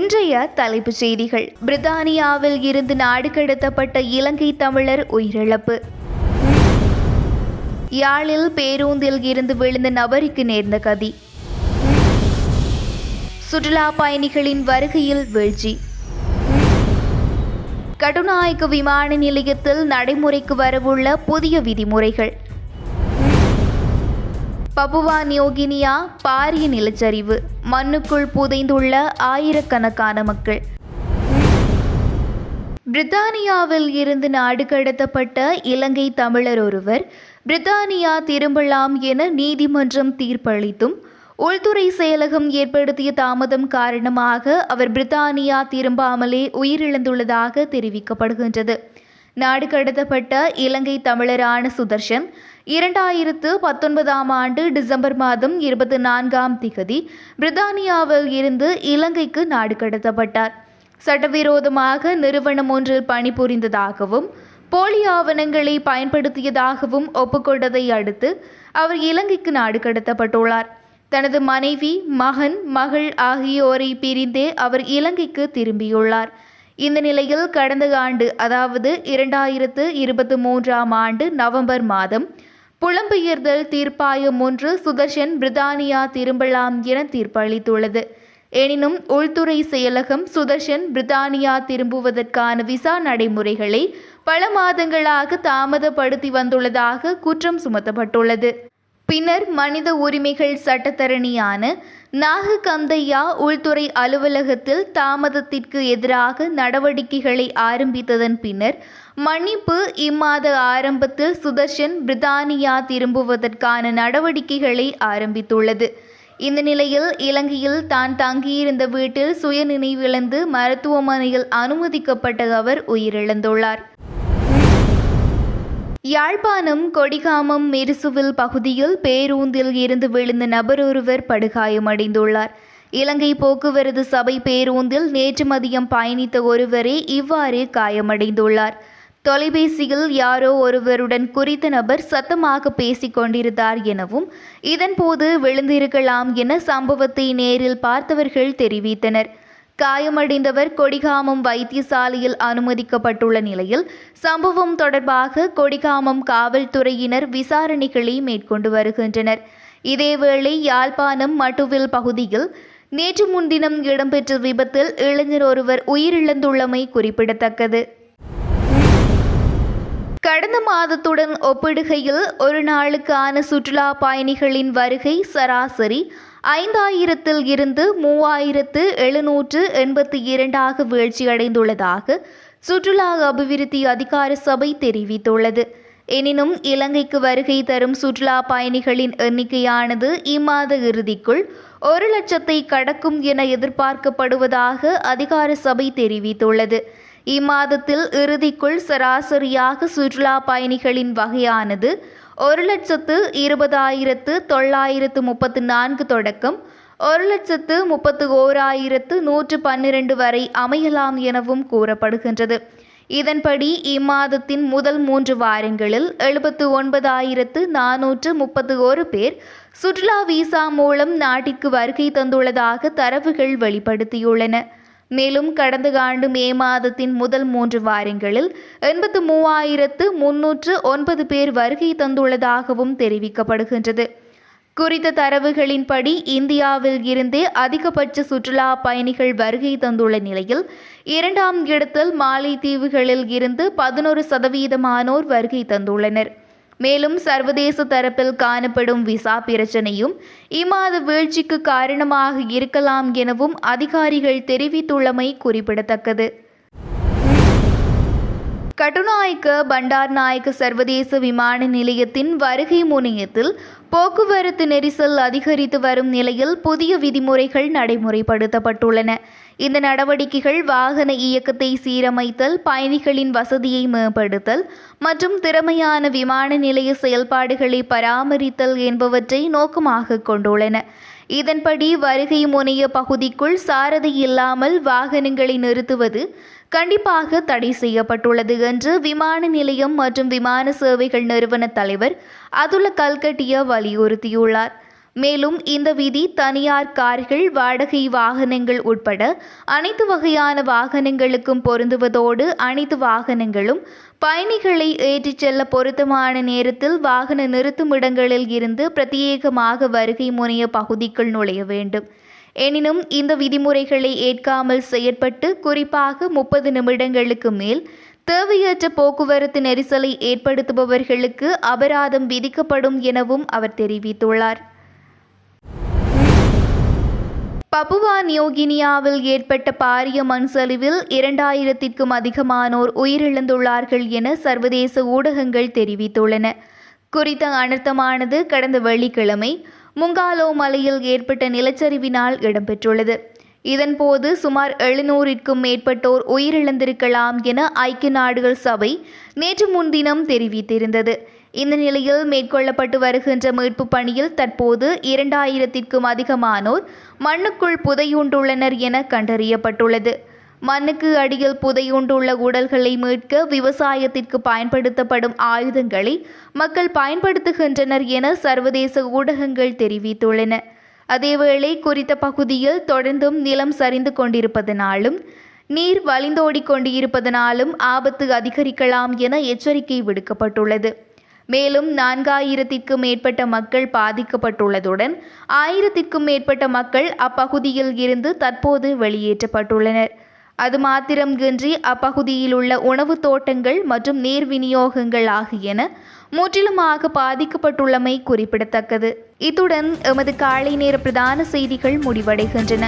இன்றைய தலைப்புச் செய்திகள். பிரித்தானியாவில் இருந்து நாடு கடத்தப்பட்ட இலங்கை தமிழர் உயிரிழப்பு. யாழில் பேருந்தில் இருந்து விழுந்த நபருக்கு நேர்ந்த கதி. சுற்றுலா பயணிகளின் வருகையில் வீழ்ச்சி. கடுநாயக்க விமான நிலையத்தில் நடைமுறைக்கு வரவுள்ள புதிய விதிமுறைகள். பபுவா நியோகினியா பாரிய நிலச்சரிவு. மண்ணுக்குள் புதைந்துள்ள ஆயிரக்கணக்கான மக்கள். பிரித்தானியாவில் இருந்து நாடு கடத்தப்பட்ட இலங்கை தமிழர் ஒருவர் பிரித்தானியா திரும்பலாம் என நீதிமன்றம் தீர்ப்பளித்தும் உள்துறை செயலகம் ஏற்படுத்திய தாமதம் காரணமாக அவர் பிரித்தானியா திரும்பாமலே உயிரிழந்துள்ளதாக தெரிவிக்கப்படுகின்றது. நாடு கடத்தப்பட்ட இலங்கை தமிழரான சுதர்ஷன் இரண்டாயிரத்து பத்தொன்பதாம் ஆண்டு டிசம்பர் மாதம் இருபத்தி நான்காம் திகதி பிரித்தானியாவில் இருந்து இலங்கைக்கு நாடு கடத்தப்பட்டார். சட்டவிரோதமாக நிறுவனம் ஒன்றில் பணிபுரிந்ததாகவும் போலி ஆவணங்களை பயன்படுத்தியதாகவும் ஒப்புக்கொண்டதை அடுத்து அவர் இலங்கைக்கு நாடு கடத்தப்பட்டுள்ளார். தனது மனைவி மகன் மகள் ஆகியோரை பிரிந்தே அவர் இலங்கைக்கு திரும்பியுள்ளார். இந்த நிலையில் கடந்த ஆண்டு அதாவது இரண்டாயிரத்து இருபத்தி மூன்றாம் ஆண்டு நவம்பர் மாதம் புலம்பெயர்தல் தீர்ப்பாயம் ஒன்று சுதர்ஷன் பிரித்தானியா திரும்பலாம் என தீர்ப்பளித்துள்ளது. எனினும் உள்துறை செயலகம் சுதர்ஷன் பிரித்தானியா திரும்புவதற்கான விசா நடைமுறைகளை பல மாதங்களாக தாமதப்படுத்தி வந்துள்ளதாக குற்றம் சுமத்தப்பட்டுள்ளது. பின்னர் மனித உரிமைகள் சட்டத்தரணியான நாகு கந்தையா உள்துறை அலுவலகத்தில் தாமதத்திற்கு எதிராக நடவடிக்கைகளை ஆரம்பித்ததன் பின்னர் மன்னிப்பு இம்மாத ஆரம்பத்தில் சுதர்ஷன் பிரித்தானியா திரும்புவதற்கான நடவடிக்கைகளை ஆரம்பித்துள்ளது. இந்த நிலையில் இலங்கையில் தான் தங்கியிருந்த வீட்டில் சுயநினைவிழந்து மருத்துவமனையில் அனுமதிக்கப்பட்ட அவர் உயிரிழந்துள்ளார். யாழ்ப்பாணம் கொடிகாமம் மெரிசுவில் பகுதியில் பேருந்தில் இருந்து விழுந்த நபர் ஒருவர் படுகாயமடைந்துள்ளார் இலங்கை போக்குவரத்து சபை பேருந்தில் நேற்று மதியம் பயணித்த ஒருவரே இவ்வாறு காயமடைந்துள்ளார். தொலைபேசியில் யாரோ ஒருவருடன் குறித்த நபர் சத்தமாக பேசிக் கொண்டிருந்தார் எனவும் இதன்போது விழுந்திருக்கலாம் என சம்பவத்தை நேரில் பார்த்தவர்கள் தெரிவித்தனர். காயமடைந்தவர் கொடிகாமம் வைத்தியசாலையில் அனுமதிக்கப்பட்டுள்ள நிலையில் சம்பவம் தொடர்பாக கொடிகாமம் காவல்துறையினர் விசாரணைகளை மேற்கொண்டு வருகின்றனர். இதேவேளை யாழ்ப்பாணம் மட்டுவில் பகுதியில் நேற்று முன்தினம் இடம்பெற்ற விபத்தில் இளைஞர் ஒருவர் உயிரிழந்துள்ளமை குறிப்பிடத்தக்கது. கடந்த மாதத்துடன் ஒப்பிடுகையில் ஒரு நாளுக்கான சுற்றுலா பயணிகளின் வருகை சராசரி ஐந்தாயிரத்தில் இருந்து மூவாயிரத்து எழுநூற்று எண்பத்தி இரண்டாக வீழ்ச்சியடைந்துள்ளதாக சுற்றுலா அபிவிருத்தி அதிகார சபை தெரிவித்துள்ளது. எனினும் இலங்கைக்கு வருகை தரும் சுற்றுலா பயணிகளின் எண்ணிக்கையானது இம்மாத இறுதிக்குள் ஒரு லட்சத்தை கடக்கும் என எதிர்பார்க்கப்படுவதாக அதிகார சபை தெரிவித்துள்ளது. இம்மாதத்தில் இறுதிக்குள் சராசரியாக சுற்றுலா பயணிகளின் வகையானது ஒரு லட்சத்து இருபதாயிரத்து தொள்ளாயிரத்து முப்பத்து நான்கு தொடக்கம் ஒரு லட்சத்து முப்பத்து ஓராயிரத்து நூற்று பன்னிரண்டு வரை அமையலாம் எனவும் கூறப்படுகின்றது. இதன்படி இம்மாதத்தின் முதல் மூன்று வாரங்களில் எழுபத்து ஒன்பதாயிரத்து நானூற்று முப்பத்து ஒரு பேர் சுற்றுலா விசா மூலம் நாட்டிற்கு வருகை தந்துள்ளதாக தரவுகள் வெளிப்படுத்தியுள்ளன. மேலும் கடந்த ஆண்டு மே மாதத்தின் முதல் மூன்று வாரங்களில் எண்பத்து மூவாயிரத்து முன்னூற்று ஒன்பது பேர் வருகை தந்துள்ளதாகவும் தெரிவிக்கப்படுகின்றது. குறித்த தரவுகளின்படி இந்தியாவில் இருந்தே அதிகபட்ச சுற்றுலா பயணிகள் வருகை தந்துள்ள நிலையில் இரண்டாம் இடத்தில் மாலைத்தீவுகளில் இருந்து பதினோரு சதவீதமானோர் வருகை தந்துள்ளனர். மேலும் சர்வதேச தரப்பில் காணப்படும் விசா பிரச்சனையும் இம்மாத வீழ்ச்சிக்கு காரணமாக இருக்கலாம் எனவும் அதிகாரிகள் தெரிவித்துள்ளமை குறிப்பிடத்தக்கது. கட்டுநாயக்க பண்டார் நாயக்க சர்வதேச விமான நிலையத்தின் வருகை முனையத்தில் போக்குவரத்து நெரிசல் அதிகரித்து வரும் நிலையில் புதிய விதிமுறைகள் நடைமுறைப்படுத்தப்பட்டுள்ளன. இந்த நடவடிக்கைகள் வாகன இயக்கத்தை சீரமைத்தல் பயணிகளின் வசதியை மேம்படுத்தல் மற்றும் திறமையான விமான நிலைய செயல்பாடுகளை பராமரித்தல் என்பவற்றை நோக்கமாக கொண்டுள்ளன. இதன்படி வருகை முனைய பகுதிக்குள் சாரதி இல்லாமல் வாகனங்களை நிறுத்துவது கண்டிப்பாக தடை செய்யப்பட்டுள்ளது என்று விமான நிலையம் மற்றும் விமான சேவைகள் நிறுவன தலைவர் அதுல கல்கட்டியா வலியுறுத்தியுள்ளார். மேலும் இந்த விதி தனியார் கார்கள் வாடகை வாகனங்கள் உட்பட அனைத்து வகையான வாகனங்களுக்கும் பொருந்துவதோடு அனைத்து வாகனங்களும் பயணிகளை ஏற்றிச் செல்ல பொருத்தமான நேரத்தில் வாகன நிறுத்துமிடங்களில் இருந்து பிரத்யேகமாக வருகை முனைய பகுதிக்குள் நுழைய வேண்டும். எனினும் இந்த விதிமுறைகளை ஏற்காமல் செயற்பட்டு குறிப்பாக முப்பது நிமிடங்களுக்கு மேல் தேவையற்ற போக்குவரத்து நெரிசலை ஏற்படுத்துபவர்களுக்கு அபராதம் விதிக்கப்படும் எனவும் அவர் தெரிவித்துள்ளார். பபுவா நியோகினியாவில் ஏற்பட்ட பாரிய மண் சரிவில் இரண்டாயிரத்திற்கும் அதிகமானோர் உயிரிழந்துள்ளார்கள் என சர்வதேச ஊடகங்கள் தெரிவித்துள்ளன. குறித்த அனர்த்தமானது கடந்த வெள்ளிக்கிழமை முங்காலோ மலையில் ஏற்பட்ட நிலச்சரிவினால் இடம்பெற்றுள்ளது. இதன்போது சுமார் எழுநூறிற்கும் மேற்பட்டோர் உயிரிழந்திருக்கலாம் என ஐக்கிய நாடுகள் சபை நேற்று முன்தினம் தெரிவித்திருந்தது. இந்த நிலையில் மேற்கொள்ளப்பட்டு வருகின்ற மீட்பு பணியில் தற்போது இரண்டாயிரத்திற்கும் அதிகமானோர் மண்ணுக்குள் புதையுண்டுள்ளனர் என கண்டறியப்பட்டுள்ளது. மண்ணுக்கு அடியில் புதையுண்டுள்ள உடல்களை மீட்க விவசாயத்திற்கு பயன்படுத்தப்படும் ஆயுதங்களை மக்கள் பயன்படுத்துகின்றனர் என சர்வதேச ஊடகங்கள் தெரிவித்துள்ளன. அதேவேளை குறித்த பகுதியில் தொடர்ந்தும் நிலம் சரிந்து கொண்டிருப்பதனாலும் நீர் வழிந்தோடிக் கொண்டிருப்பதனாலும் ஆபத்து அதிகரிக்கலாம் என எச்சரிக்கை விடுக்கப்பட்டுள்ளது. மேலும் நான்காயிரத்திற்கும் மேற்பட்ட மக்கள் பாதிக்கப்பட்டுள்ளதுடன் ஆயிரத்திற்கும் மேற்பட்ட மக்கள் அப்பகுதியில் இருந்து தற்போது வெளியேற்றப்பட்டுள்ளனர். அது மாத்திரமின்றி அப்பகுதியில் உள்ள உணவுத் தோட்டங்கள் மற்றும் நீர் விநியோகங்கள் ஆகியன முற்றிலுமாக பாதிக்கப்பட்டுள்ளமை குறிப்பிடத்தக்கது. இத்துடன் எமது காலை நேர பிரதான செய்திகள் முடிவடைகின்றன.